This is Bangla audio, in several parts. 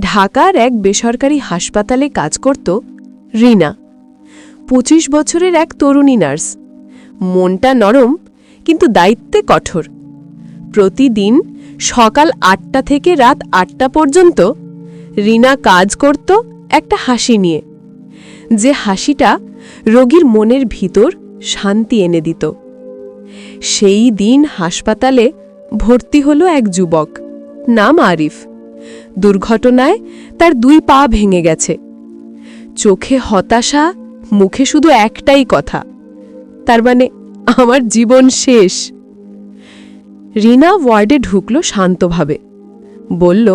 ঢাকার এক বেসরকারি হাসপাতালে কাজ করত রিনা। পঁচিশ বছরের এক তরুণী নার্স। মনটা নরম, কিন্তু দায়িত্বে কঠোর। প্রতিদিন সকাল আটটা থেকে রাত আটটা পর্যন্ত রিনা কাজ করত একটা হাসি নিয়ে। যে হাসিটা রোগীর মনের ভিতর শান্তি এনে দিত। সেই দিন হাসপাতালে ভর্তি হলো এক যুবক, নাম আরিফ। দুর্ঘটনায় তার দুই পা ভেঙে গেছে। চোখে হতাশা, মুখে শুধু একটাই কথা, তার মানে আমার জীবন শেষ। রিনা ওয়ার্ডে ঢুকল শান্তভাবে। বলল,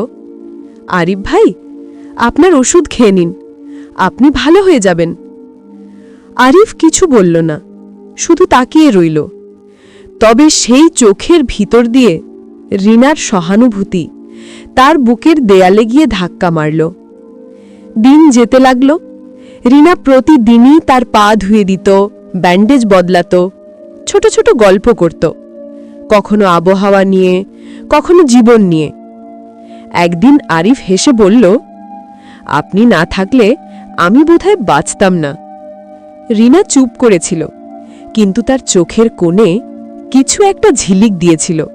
আরিফ ভাই, আপনার ওষুধ খেয়ে নিন, আপনি ভালো হয়ে যাবেন। আরিফ কিছু বলল না, শুধু তাকিয়ে রইল। তবে সেই চোখের ভিতর দিয়ে রিনার সহানুভূতি তার বুকের দেয়ালে গিয়ে ধাক্কা মারল। দিন যেতে লাগল। রিনা প্রতিদিনই তার পা ধুয়ে দিত, ব্যান্ডেজ বদলাত, ছোট ছোট গল্প করত। কখনো আবহাওয়া নিয়ে, কখনো জীবন নিয়ে। একদিন আরিফ হেসে বলল, আপনি না থাকলে আমি বোধহয় বাঁচতাম না। রিনা চুপ করেছিল, কিন্তু তার চোখের কোণে কিছু একটা ঝিলিক দিয়েছিল।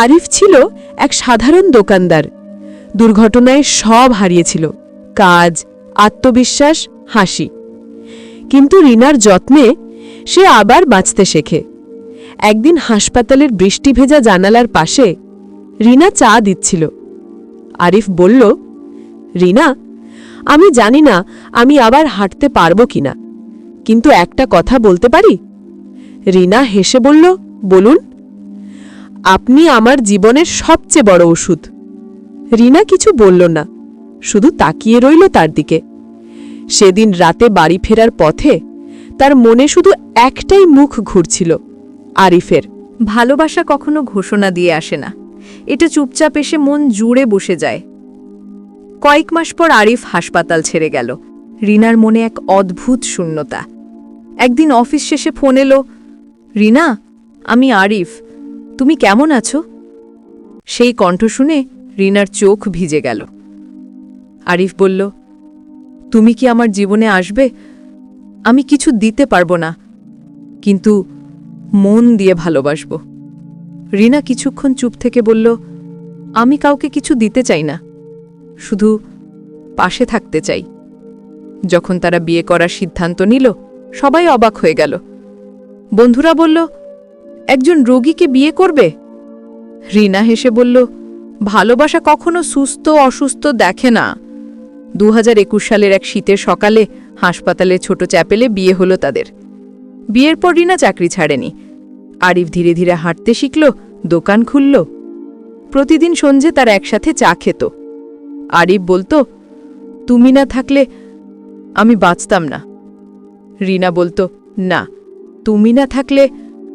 আরিফ ছিল এক সাধারণ দোকানদার। দুর্ঘটনায় সব হারিয়েছিল, কাজ, আত্মবিশ্বাস, হাসি। কিন্তু রিনার যত্নে সে আবার বাঁচতে শেখে। একদিন হাসপাতালের বৃষ্টি ভেজা জানালার পাশে রিনা চা দিচ্ছিল। আরিফ বলল, রিনা, আমি জানি না আমি আবার হাঁটতে পারব কিনা, কিন্তু একটা কথা বলতে পারি? রিনা হেসে বলল, বলুন। আপনি আমার জীবনের সবচেয়ে বড় ওষুধ। রিনা কিছু বলল না, শুধু তাকিয়ে রইল তার দিকে। সেদিন রাতে বাড়ি ফেরার পথে তার মনে শুধু একটাই মুখ ঘুরছিল, আরিফের। ভালোবাসা কখনো ঘোষণা দিয়ে আসে না। এটা চুপচাপ এসে মন জুড়ে বসে যায়। কয়েক মাস পর আরিফ হাসপাতাল ছেড়ে গেল। রিনার মনে এক অদ্ভুত শূন্যতা। একদিন অফিস শেষে ফোন এলো, রিনা, আমি আরিফ। তুমি কেমন আছো? সেই কণ্ঠ শুনে রিনার চোখ ভিজে গেল। আরিফ বলল, তুমি কি আমার জীবনে আসবে? আমি কিছু দিতে পারব না, কিন্তু মন দিয়ে ভালোবাসব। রিনা কিছুক্ষণ চুপ থেকে বলল, আমি কাউকে কিছু দিতে চাই না, শুধু পাশে থাকতে চাই। যখন তারা বিয়ে করার সিদ্ধান্ত নিল, সবাই অবাক হয়ে গেল। বন্ধুরা বলল একজন রোগীকে বিয়ে করবে? রিনা হেসে বলল, ভালোবাসা কখনো সুস্থ অসুস্থ দেখে না। দু হাজার একুশ সালের এক শীতের সকালে হাসপাতালে ছোট চ্যাপেলে বিয়ে হলো তাদের। বিয়ের পর রিনা চাকরি ছাড়েনি। আরিফ ধীরে ধীরে হাঁটতে শিখল, দোকান খুলল। প্রতিদিন সন্ধে তার একসাথে চা খেত। আরিফ বলতো, তুমি না থাকলে আমি বাঁচতাম না। রিনা বলতো, না, তুমি না থাকলে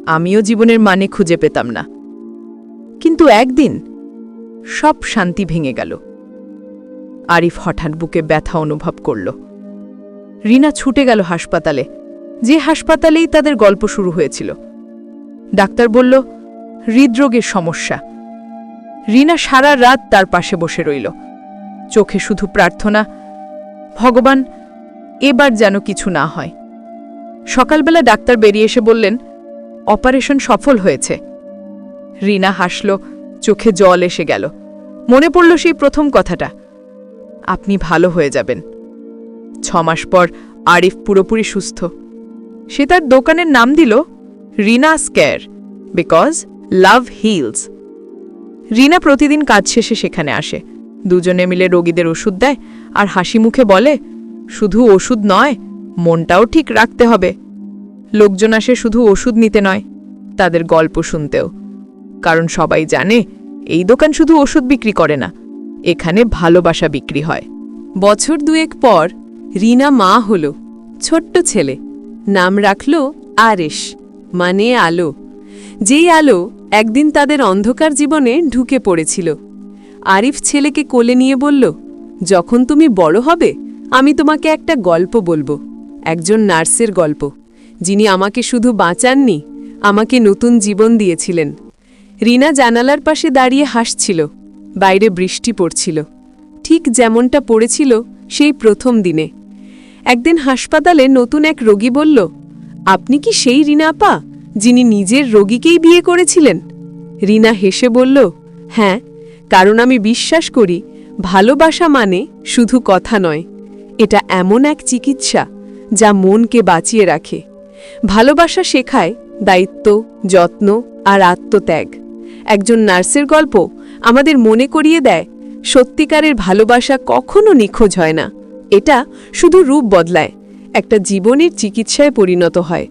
আমিও জীবনের মানে খুঁজে পেতাম না। কিন্তু একদিন সব শান্তি ভেঙে গেল। আরিফ হঠাৎ বুকে ব্যথা অনুভব করল। রিনা ছুটে গেল হাসপাতালে। যে হাসপাতালেই তাদের গল্প শুরু হয়েছিল। ডাক্তার বলল, হৃদরোগের সমস্যা। রিনা সারা রাত তার পাশে বসে রইল। চোখে শুধু প্রার্থনা, ভগবান, এবার যেন কিছু না হয়। সকালবেলা ডাক্তার বেরিয়ে এসে বললেন অপারেশন সফল হয়েছে। রিনা হাসল, চোখে জল এসে গেল। মনে পড়ল সেই প্রথম কথাটা। আপনি ভালো হয়ে যাবেন। ছমাস পর আরিফ পুরোপুরি সুস্থ। সে তার দোকানের নাম দিল Rina square because love hills Rina প্রতিদিন কাজ শেষে সেখানে আসে। দুজনে মিলে রোগীদের ওষুধ দেয় আর হাসি মুখে বলে, শুধু ওষুধ নয়, মনটাও ঠিক রাখতে হবে। লোকজন আসে শুধু ওষুধ নিতে নয়, তাদের গল্প শুনতেও। কারণ সবাই জানে, এই দোকান শুধু ওষুধ বিক্রি করে না, এখানে ভালোবাসা বিক্রি হয়। বছর দুয়েক পর, রিনা মা হল, ছোট্ট ছেলে। নাম রাখল আরেশ মানে আলো। যেই আলো একদিন তাদের অন্ধকার জীবনে ঢুকে পড়েছিল। আরিফ ছেলেকে কোলে নিয়ে বলল, যখন তুমি বড় হবে, আমি তোমাকে একটা গল্প বলব, একজন নার্সের গল্প। যিনি আমাকে শুধু বাঁচাননি, আমাকে নতুন জীবন দিয়েছিলেন। রিনা জানালার পাশে দাঁড়িয়ে হাসছিল, বাইরে বৃষ্টি পড়ছিল। ঠিক যেমনটা পড়েছিল সেই প্রথম দিনে। একদিন হাসপাতালে নতুন এক রোগী বলল, আপনি কি সেই রিনা আপা, যিনি নিজের রোগীকেই বিয়ে করেছিলেন? রিনা হেসে বলল হ্যাঁ কারণ আমি বিশ্বাস করি, ভালোবাসা মানে শুধু কথা নয়। এটা এমন এক চিকিৎসা, যা মনকে বাঁচিয়ে রাখে। ভালোবাসা শেখায় দায়িত্ব, যত্ন আর আত্মত্যাগ। একজন নার্সের গল্প আমাদের মনে করিয়ে দেয়, সত্যিকারের ভালোবাসা কখনো নিখোঁজ হয় না। এটা শুধু রূপ বদলায়, একটা জীবনের চিকিৎসায় পরিণত হয়।